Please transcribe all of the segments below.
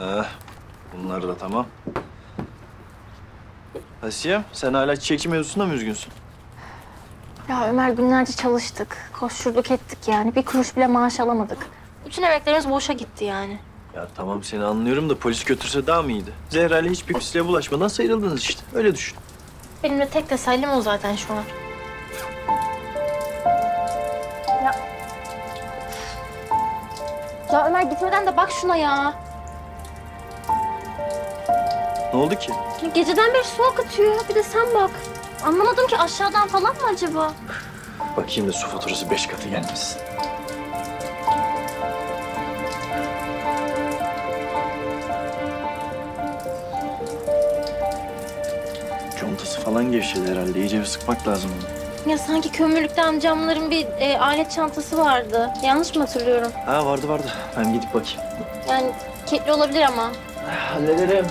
Eh, bunlar da tamam. Asiye, sen hala çiçekçi mevzusunda mı üzgünsün? Ya Ömer günlerce çalıştık. Koşturduk ettik yani. Bir kuruş bile maaş alamadık. Bütün emeklerimiz boşa gitti yani. Ya tamam seni anlıyorum da polis götürse daha mı iyiydi? Zehra ile hiçbir pisliğe bulaşmadan sıyrıldınız işte. Öyle düşün. Benim de tek tesellim o zaten şu an. Ya... Ya Ömer gitmeden de bak şuna ya. Ne oldu ki? Geceden beri su akıtıyor. Bir de sen bak. Anlamadım ki aşağıdan falan mı acaba? Bakayım da su faturası beş katı gelmesin. Contası falan gevşedi herhalde. İyice bir sıkmak lazım bunu. Ya sanki kömürlükte amcamların bir e, alet çantası vardı. Yanlış mı hatırlıyorum? Ha vardı vardı. Ben gidip bakayım. Yani kilitli olabilir ama. Hallederim.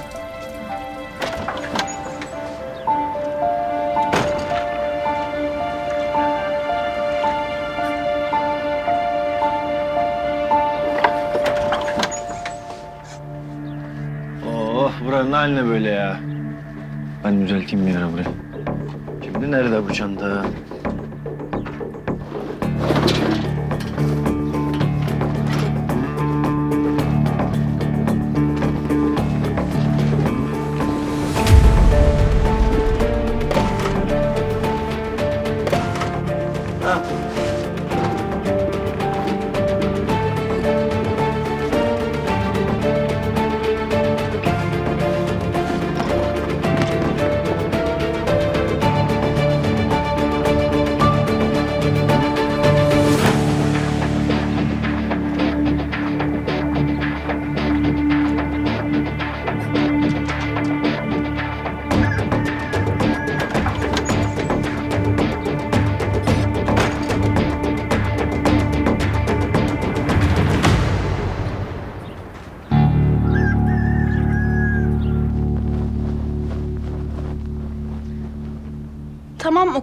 Haline böyle ya. Ben düzelteyim bir ara burayı. Şimdi nerede bu çanta?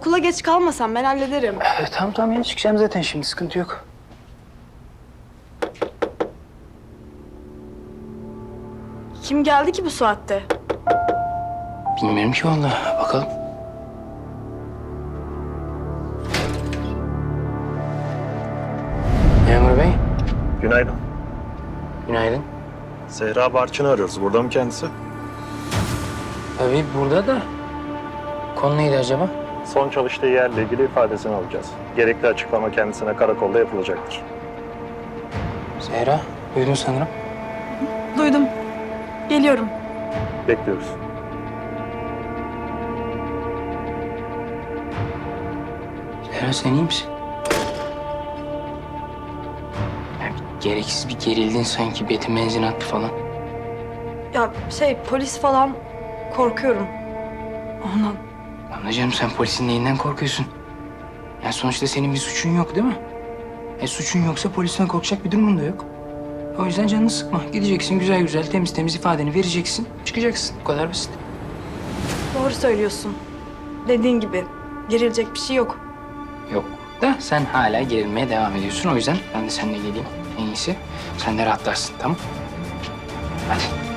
Okula geç kalmasam ben hallederim. E, tamam tamam yeni çıkacağım zaten şimdi sıkıntı yok. Kim geldi ki bu saatte? Bilmiyorum ki vallahi bakalım. Memur Bey, Günaydın. günaydın. Zehra Barçın'ı arıyoruz. Burada mı kendisi? Tabii burada da. Konu neydi acaba? Son çalıştığı yerle ilgili ifadesini alacağız. Gerekli açıklama kendisine karakolda yapılacaktır. Zehra, duydun sanırım. Duydum. Geliyorum. Bekliyoruz. Zehra sen iyi misin? Ya, bir gereksiz bir gerildin sanki betin benzin attı falan. Ya şey polis falan korkuyorum. Ondan. Anlayacağım sen polisin neyinden korkuyorsun? Ya sonuçta senin bir suçun yok değil mi? E suçun yoksa polisten korkacak bir durumun da yok. O yüzden canını sıkma. Gideceksin güzel güzel temiz temiz ifadeni vereceksin. Çıkacaksın. Bu kadar basit. Doğru söylüyorsun. Dediğin gibi gerilecek bir şey yok. Yok da sen hala gerilmeye devam ediyorsun. O yüzden ben de seninle geleyim. En iyisi sen de rahatlarsın tamam Hadi.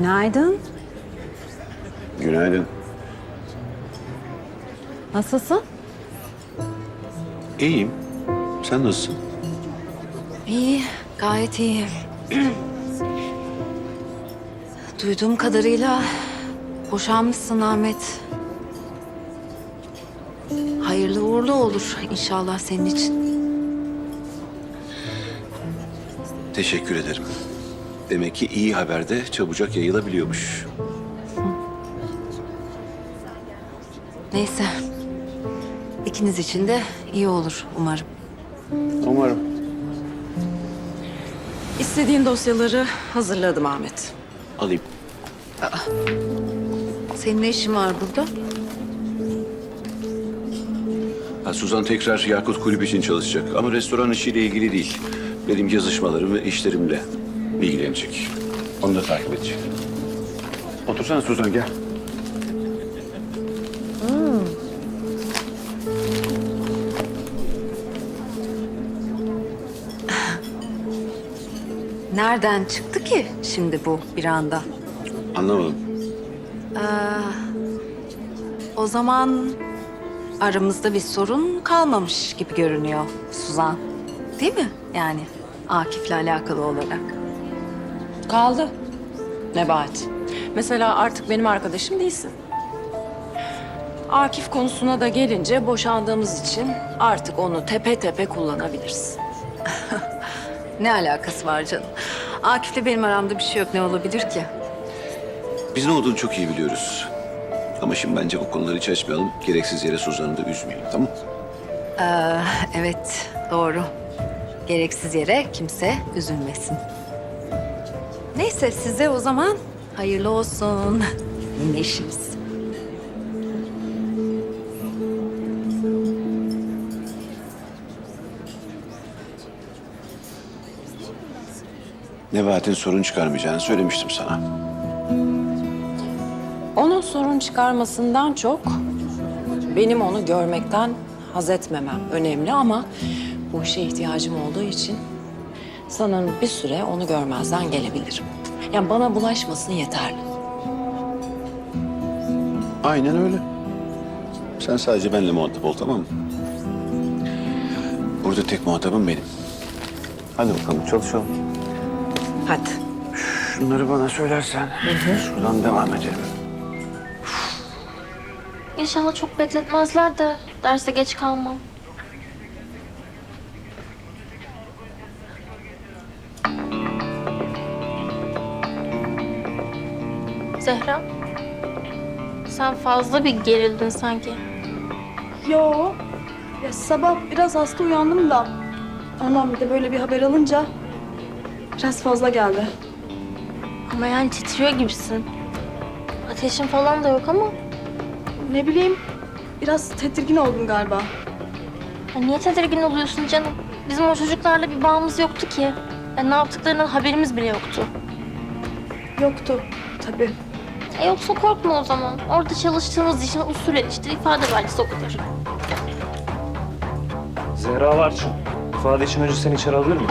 Günaydın. Günaydın. Nasılsın? İyiyim. Sen nasılsın? İyi, gayet iyi. Duyduğum kadarıyla boşanmışsın Ahmet. Hayırlı uğurlu olur inşallah senin için. Teşekkür ederim. Demek ki iyi haber de çabucak yayılabiliyormuş. Neyse. İkiniz için de iyi olur umarım. Umarım. İstediğin dosyaları hazırladım Ahmet. Alayım. Senin ne işin var burada? Ha, Suzan tekrar Yakut Kulüp için çalışacak ama restoran işiyle ilgili değil. Benim yazışmalarım ve işlerimle ilgilenecek. Onu da takip edecek. Otursana Suzan gel. Nereden çıktı ki şimdi bu bir anda? Anlamadım. O zaman aramızda bir sorun kalmamış gibi görünüyor Suzan. Değil mi? Yani Akif'le alakalı olarak. Kaldı. Nebahat. Mesela artık benim arkadaşım değilsin. Akif konusuna da gelince boşandığımız için artık onu tepe tepe kullanabilirsin. Ne alakası var canım? Akif'le benim aramda bir şey yok. Ne olabilir ki? Biz ne olduğunu çok iyi biliyoruz. Ama şimdi bence o konuları hiç açmayalım. Gereksiz yere Suzan'ı da üzmeyelim tamam Evet, doğru. Gereksiz yere kimse üzülmesin. Neyse size o zaman hayırlı olsun. Yine işiniz. Nebahat'in sorun çıkarmayacağını söylemiştim sana. Onun sorun çıkarmasından çok benim onu görmekten haz etmemem önemli ama bu işe ihtiyacım olduğu için sanırım bir süre onu görmezden gelebilirim. Yani bana bulaşmasın yeterli. Aynen öyle. Sen sadece benimle muhatap ol tamam mı? Burada tek muhatabım benim. Hadi bakalım çalışalım. Hadi. Şunları bana söylersen şuradan devam edelim. İnşallah çok bekletmezler de derse geç kalmam. Zehra. Sen fazla bir gerildin sanki. Yo. Ya sabah biraz hasta uyandım da. Ondan bir de böyle bir haber alınca biraz fazla geldi. Ama yani titriyor gibisin. Ateşin falan da yok ama. Ne bileyim biraz tedirgin oldum galiba. Ya niye tedirgin oluyorsun canım? Bizim o çocuklarla bir bağımız yoktu ki. Ya ne yaptıklarından haberimiz bile yoktu. Yoktu tabii. E yoksa korkma o zaman. Orada çalıştığımız için usulen işte ifade belgesi o kadar. Zehra Varçın. İfade için önce seni içeri alır mıyız?